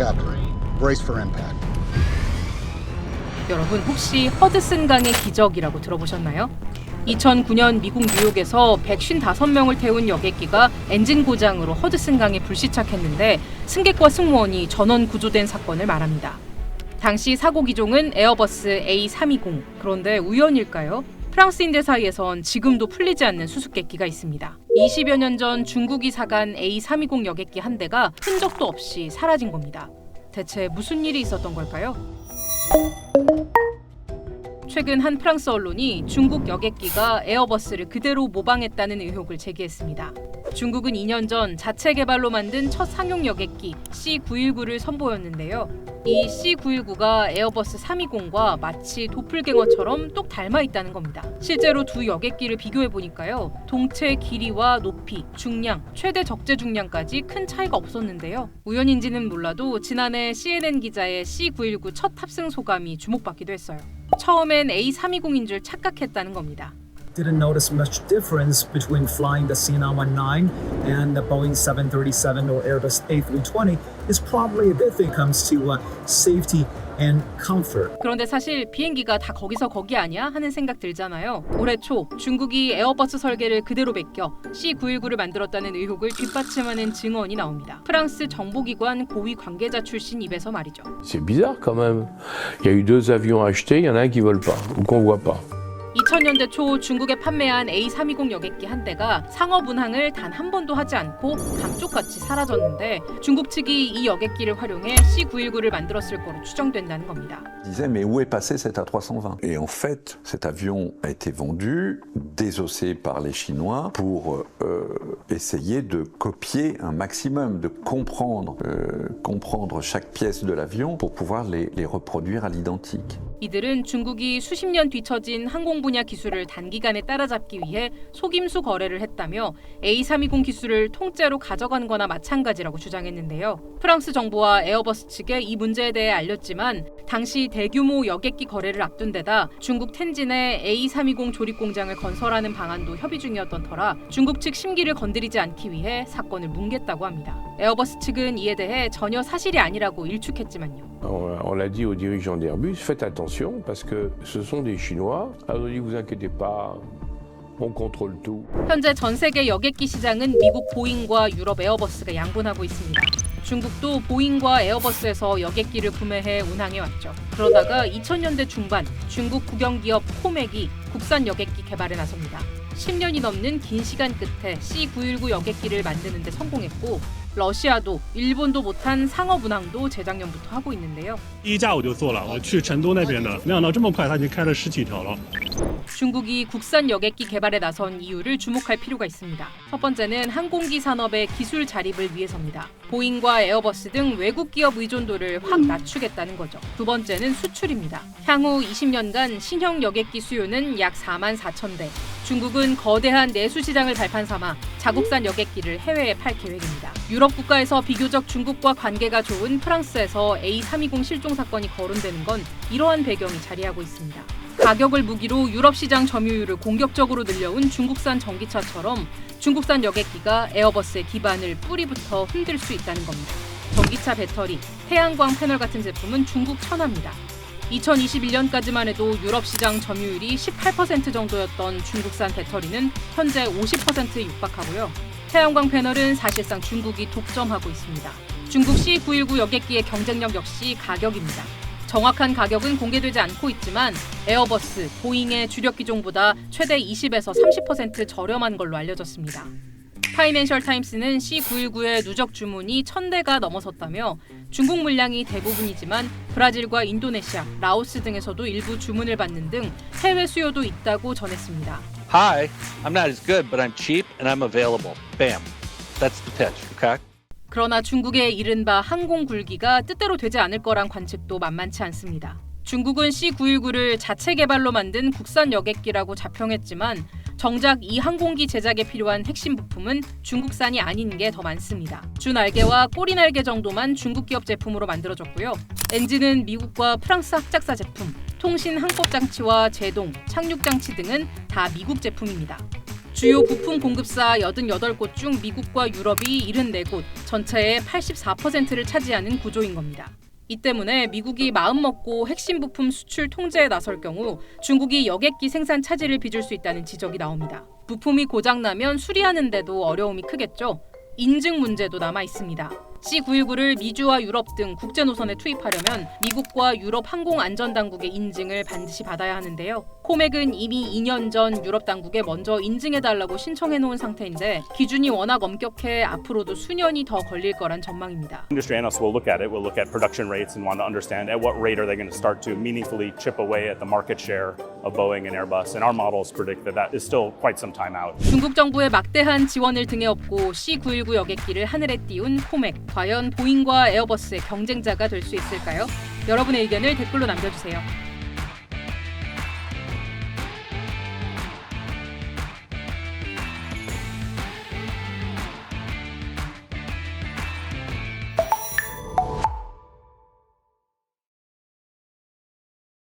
captain. Brace for impact. 여러분 혹시 허드슨 강의 기적이라고 들어보셨나요? 2009년 미국 뉴욕에서 155명을 태운 여객기가 엔진 고장으로 허드슨 강에 불시착했는데 승객과 승무원이 전원 구조된 사건을 말합니다. 당시 사고 기종은 에어버스 A320. 그런데 우연일까요? 프랑스인들 사이에선 지금도 풀리지 않는 수수께끼가 있습니다. 20여 년 전 중국이 사간 A320 여객기 한 대가 흔적도 없이 사라진 겁니다. 대체 무슨 일이 있었던 걸까요? 최근 한 프랑스 언론이 중국 여객기가 에어버스를 그대로 모방했다는 의혹을 제기했습니다. 중국은 2년 전 자체 개발로 만든 첫 상용 여객기 C919를 선보였는데요. 이 C919가 에어버스 320과 마치 도플갱어처럼 똑 닮아 있다는 겁니다. 실제로 두 여객기를 비교해 보니까요. 동체 길이와 높이, 중량, 최대 적재 중량까지 큰 차이가 없었는데요. 우연인지는 몰라도 지난해 CNN 기자의 C919 첫 탑승 소감이 주목받기도 했어요. 처음엔 A320인 줄 착각했다는 겁니다. Didn't notice much difference between flying the CNR-19 and the Boeing 737 or Airbus A320 is probably if it comes to uh, safety and comfort. 그런데 사실 비행기가 다 거기서 거기 아니야 하는 생각 들잖아요. 올해 초 중국이 에어버스 설계를 그대로 베껴 C919를 만들었다는 의혹을 뒷받침하는 증언이 나옵니다. 프랑스 정보기관 고위 관계자 출신 입에서 말이죠. C'est bizarre quand même. Il y a eu deux avions achetés, il y en a un qui vole pas ou qu'on voit pas. 2000년대 초 중국에 판매한 A320 여객기 한 대가 상업 운항을 단 한 번도 하지 않고 감쪽같이 사라졌는데 중국 측이 이 여객기를 활용해 C919를 만들었을 거로 추정된다는 겁니다. disait mais où est passé cet A320 Et en fait, cet avion a été vendu, désossé par les Chinois pour euh, essayer de copier un maximum, de comprendre, euh, comprendre chaque pièce de l'avion pour pouvoir les, les reproduire à l'identique. 이들은 중국이 수십 년 뒤처진 항공 분야 기술을 단기간에 따라잡기 위해 속임수 거래를 했다며 A320 기술을 통째로 가져간 거나 마찬가지라고 주장했는데요. 프랑스 정부와 에어버스 측에 이 문제에 대해 알렸지만 당시 대규모 여객기 거래를 앞둔 데다 중국 텐진에 A320 조립 공장을 건설하는 방안도 협의 중이었던 터라 중국 측 심기를 건드리지 않기 위해 사건을 뭉갰다고 합니다. 에어버스 측은 이에 대해 전혀 사실이 아니라고 일축했지만요. On, on parce que ce sont des Chinois. Alors dit, vous inquiétez pas. 현재 전 세계 여객기 시장은 미국 보잉과 유럽 에어버스가 양분하고 있습니다. 중국도 보잉과 에어버스에서 여객기를 구매해 운항해 왔죠. 그러다가 2000년대 중반 중국 국영기업 코맥이 국산 여객기 개발에 나섭니다. 10년이 넘는 긴 시간 끝에 C919 여객기를 만드는 데 성공했고 러시아도 일본도 못한 상업 운항도 재작년부터 하고 있는데요.第一架我就做了，我去成都那边的，没想到这么快他已经开了十几条了。 중국이 국산 여객기 개발에 나선 이유를 주목할 필요가 있습니다. 첫 번째는 항공기 산업의 기술 자립을 위해서입니다. 보잉과 에어버스 등 외국 기업 의존도를 확 낮추겠다는 거죠. 두 번째는 수출입니다. 향후 20년간 신형 여객기 수요는 약 4만 4천 대. 중국은 거대한 내수 시장을 발판 삼아 자국산 여객기를 해외에 팔 계획입니다. 유럽 국가에서 비교적 중국과 관계가 좋은 프랑스에서 A320 실종 사건이 거론되는 건 이러한 배경이 자리하고 있습니다. 가격을 무기로 유럽 시장 점유율을 공격적으로 늘려온 중국산 전기차처럼 중국산 여객기가 에어버스의 기반을 뿌리부터 흔들 수 있다는 겁니다. 전기차 배터리, 태양광 패널 같은 제품은 중국 천하입니다. 2021년까지만 해도 유럽 시장 점유율이 18% 정도였던 중국산 배터리는 현재 50%에 육박하고요. 태양광 패널은 사실상 중국이 독점하고 있습니다. 중국 C919 여객기의 경쟁력 역시 가격입니다. 정확한 가격은 공개되지 않고 있지만 에어버스, 보잉의 주력 기종보다 최대 20에서 30% 저렴한 걸로 알려졌습니다. 파이낸셜 타임스는 C919의 누적 주문이 1000대가 넘어섰다며 중국 물량이 대부분이지만 브라질과 인도네시아, 라오스 등에서도 일부 주문을 받는 등 해외 수요도 있다고 전했습니다. Hi, I'm not as good, but I'm cheap and I'm available. Bam. That's the pitch, okay? 그러나 중국의 이른바 항공 굴기가 뜻대로 되지 않을 거란 관측도 만만치 않습니다. 중국은 C919를 자체 개발로 만든 국산 여객기라고 자평했지만 정작 이 항공기 제작에 필요한 핵심 부품은 중국산이 아닌 게 더 많습니다. 주 날개와 꼬리 날개 정도만 중국 기업 제품으로 만들어졌고요. 엔진은 미국과 프랑스 합작사 제품, 통신 항법 장치와 제동, 착륙 장치 등은 다 미국 제품입니다. 주요 부품 공급사 88곳 중 미국과 유럽이 74곳, 전체의 84%를 차지하는 구조인 겁니다. 이 때문에 미국이 마음먹고 핵심 부품 수출 통제에 나설 경우 중국이 여객기 생산 차질을 빚을 수 있다는 지적이 나옵니다. 부품이 고장나면 수리하는데도 어려움이 크겠죠. 인증 문제도 남아 있습니다. C919를 미주와 유럽 등 국제 노선에 투입하려면 미국과 유럽 항공 안전 당국의 인증을 반드시 받아야 하는데요. 코맥은 이미 2년 전 유럽 당국에 먼저 인증해 달라고 신청해 놓은 상태인데 기준이 워낙 엄격해 앞으로도 수년이 더 걸릴 거란 전망입니다. Industry analysts will look at it, will look at production rates and want to understand at what rate are they going to start to meaningfully chip away at the market share of Boeing and Airbus. And our models predict that that is still quite some time out. 중국 정부의 막대한 지원을 등에 업고 C919 여객기를 하늘에 띄운 코맥. 과연 보잉과 에어버스의 경쟁자가 될 수 있을까요? 여러분의 의견을 댓글로 남겨주세요.